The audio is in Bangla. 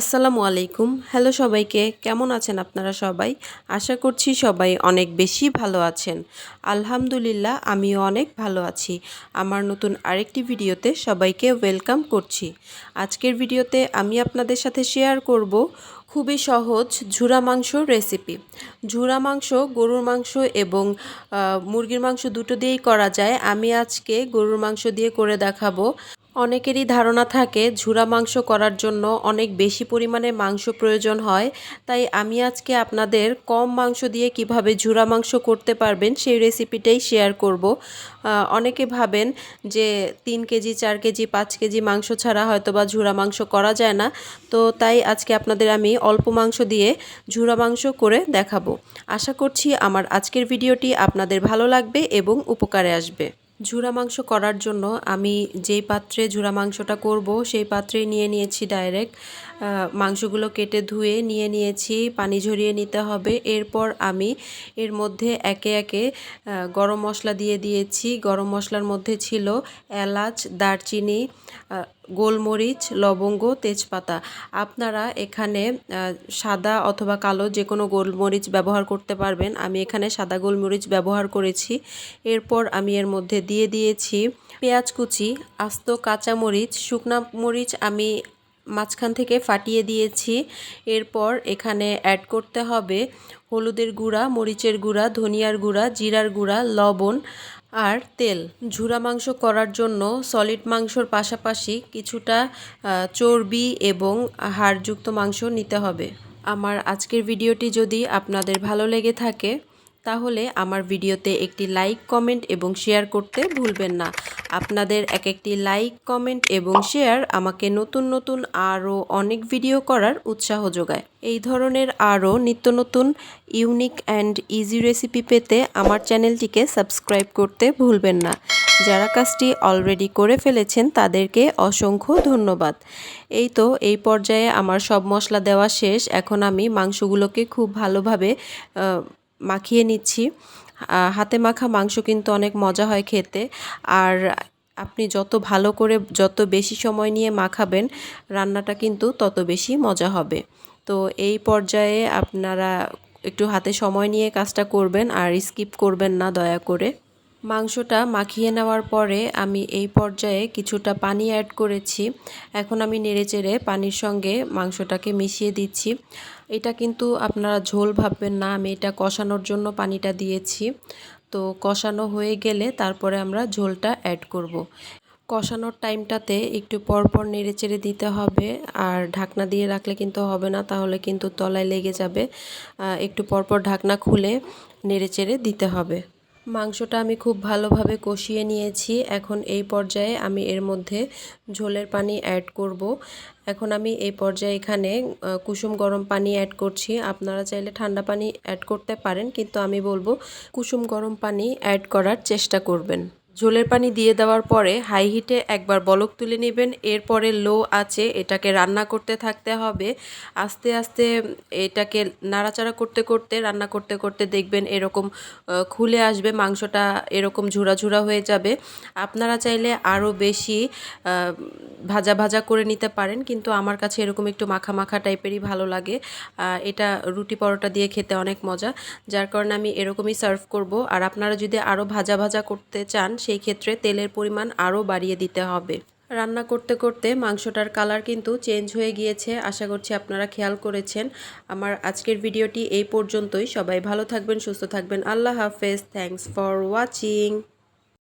আসসালামু আলাইকুম। হ্যালো সবাইকে, কেমন আছেন আপনারা সবাই? আশা করছি সবাই অনেক বেশি ভালো আছেন। আলহামদুলিল্লাহ, আমিও অনেক ভালো আছি। আমার নতুন আরেকটি ভিডিওতে সবাইকে ওয়েলকাম করছি। আজকের ভিডিওতে আমি আপনাদের সাথে শেয়ার করব খুবই সহজ ঝুরা মাংস রেসিপি। ঝুরা মাংস, গরুর মাংস এবং মুরগির মাংস দুটো দিয়েই করা যায়। আমি আজকে গরুর মাংস দিয়ে করে দেখাবো। অনেকেরই ধারণা থাকে ঝুরা মাংস করার জন্য অনেক বেশি পরিমাণে মাংস প্রয়োজন হয়। তাই আমি আজকে আপনাদের কম মাংস দিয়ে কীভাবে ঝুরা মাংস করতে পারবেন সেই রেসিপিটাই শেয়ার করব। অনেকে ভাবেন যে তিন কেজি, চার কেজি, পাঁচ কেজি মাংস ছাড়া হয়তো বা ঝুরা মাংস করা যায় না। তো তাই আজকে আপনাদের আমি অল্প মাংস দিয়ে ঝুরা মাংস করে দেখাবো। আশা করছি আমার আজকের ভিডিওটি আপনাদের ভালো লাগবে এবং উপকারে আসবে। ঝুরা মাংস করার জন্য আমি যেই পাত্রে ঝুরা মাংসটা করব, সেই পাত্রে নিয়ে নিয়েছি ডাইরেক্ট মাংসগুলো কেটে ধুয়ে নিয়ে নিয়েছি, পানি ঝরিয়ে নিতে হবে। এরপর আমি এর মধ্যে একে একে গরম মশলা দিয়ে দিয়েছি। গরম মশলার মধ্যে ছিল এলাচ, দারচিনি গোলমরিচ, লবঙ্গ, তেজপাতা। আপনারা এখানে সাদা অথবা কালো যে কোনো গোলমরিচ ব্যবহার করতে পারবেন। আমি এখানে সাদা গোলমরিচ ব্যবহার করেছি। এরপর আমি এর মধ্যে দিয়ে দিয়েছি পেঁয়াজ কুচি, আস্ত কাঁচামরিচ, শুকনা মরিচ আমি মাঝখান থেকে ফাটিয়ে দিয়েছি। এরপর এখানে অ্যাড করতে হবে হলুদের গুঁড়া, মরিচের গুঁড়া, ধনিয়ার গুঁড়া, জিরার গুঁড়া, লবণ। আর তেল। ঝুরা মাংস করার জন্য সলিড মাংসর পাশাপাশি কিছুটা চর্বি এবং হাড়যুক্ত মাংস নিতে হবে। আমার আজকের ভিডিওটি যদি আপনাদের ভালো লেগে থাকে তাহলে আমার ভিডিওতে একটি লাইক কমেন্ট এবং শেয়ার করতে ভুলবেন না। আপনাদের এক একটি লাইক কমেন্ট এবং শেয়ার আমাকে নতুন নতুন আরও অনেক ভিডিও করার উৎসাহ যোগায়। এই ধরনের আরও নিত্য নতুন ইউনিক অ্যান্ড ইজি রেসিপি পেতে আমার চ্যানেলটিকে সাবস্ক্রাইব করতে ভুলবেন না। যারা কাজটি অলরেডি করে ফেলেছেন তাদেরকে অসংখ্য ধন্যবাদ। এই তো, এই পর্যায়ে আমার সব মশলা দেওয়া শেষ। এখন আমি মাংসগুলোকে খুব ভালোভাবে মাখিয়ে নিচ্ছি। হাতে মাখা মাংস কিন্তু অনেক মজা হয় খেতে। আর আপনি যত ভালো করে, যত বেশি সময় নিয়ে মাখাবেন, রান্নাটা কিন্তু তত বেশি মজা হবে। তো এই পর্যায়ে আপনারা একটু হাতে সময় নিয়ে কাজটা করবেন আর স্কিপ করবেন না দয়া করে। মাংসটা মাখিয়ে নেওয়ার পরে আমি এই পর্যায়ে কিছুটা পানি অ্যাড করেছি। এখন আমি নেড়েচেড়ে পানির সঙ্গে মাংসটাকে মিশিয়ে দিচ্ছি। এটা কিন্তু আপনারা ঝোল ভাববেন না, আমি এটা কষানোর জন্য পানিটা দিয়েছি। তো কষানো হয়ে গেলে তারপরে আমরা ঝোলটা অ্যাড করব। কষানোর টাইমটাতে একটু পরপর নেড়েচেড়ে দিতে হবে। আর ঢাকনা দিয়ে রাখলে কিন্তু হবে না, তাহলে কিন্তু তলায় লেগে যাবে। একটু পরপর ঢাকনা খুলে নেড়েচেড়ে দিতে হবে। মাংসটা আমি খুব ভালোভাবে কষিয়ে নিয়েছি। এখন এই পর্যায়ে আমি এর মধ্যে ঝোলের পানি অ্যাড করব। এখন আমি এই পর্যায়ে এখানে কুসুম গরম পানি অ্যাড করছি। আপনারা চাইলে ঠান্ডা পানি অ্যাড করতে পারেন, কিন্তু আমি বলব কুসুম গরম পানি অ্যাড করার চেষ্টা করবেন। ঝোলের পানি দিয়ে দেওয়ার পরে হাই হিটে একবার বলক তুলে নেবেন। এরপরে লো আছে এটাকে রান্না করতে থাকতে হবে। আস্তে আস্তে এটাকে নাড়াচাড়া করতে করতে, রান্না করতে করতে দেখবেন এরকম খুলে আসবে, মাংসটা এরকম ঝুরা ঝুরা হয়ে যাবে। আপনারা চাইলে আরও বেশি ভাজা ভাজা করে নিতে পারেন, কিন্তু আমার কাছে এরকম একটু মাখা মাখা টাইপেরই ভালো লাগে। এটা রুটি পরোটা দিয়ে খেতে অনেক মজা। যার কারণে আমি এরকমই সার্ভ করব। আর আপনারা যদি আরও ভাজা ভাজা করতে চান সেই ক্ষেত্রে তেলের পরিমাণ আরও বাড়িয়ে দিতে হবে। রান্না করতে করতে মাংসটার কালার কিন্তু চেঞ্জ হয়ে গিয়েছে। আশা করছি আপনারা খেয়াল করেছেন। আমার আজকের ভিডিওটি এই পর্যন্তই। সবাই ভালো থাকবেন, সুস্থ থাকবেন। আল্লাহ হাফেজ। Thanks for watching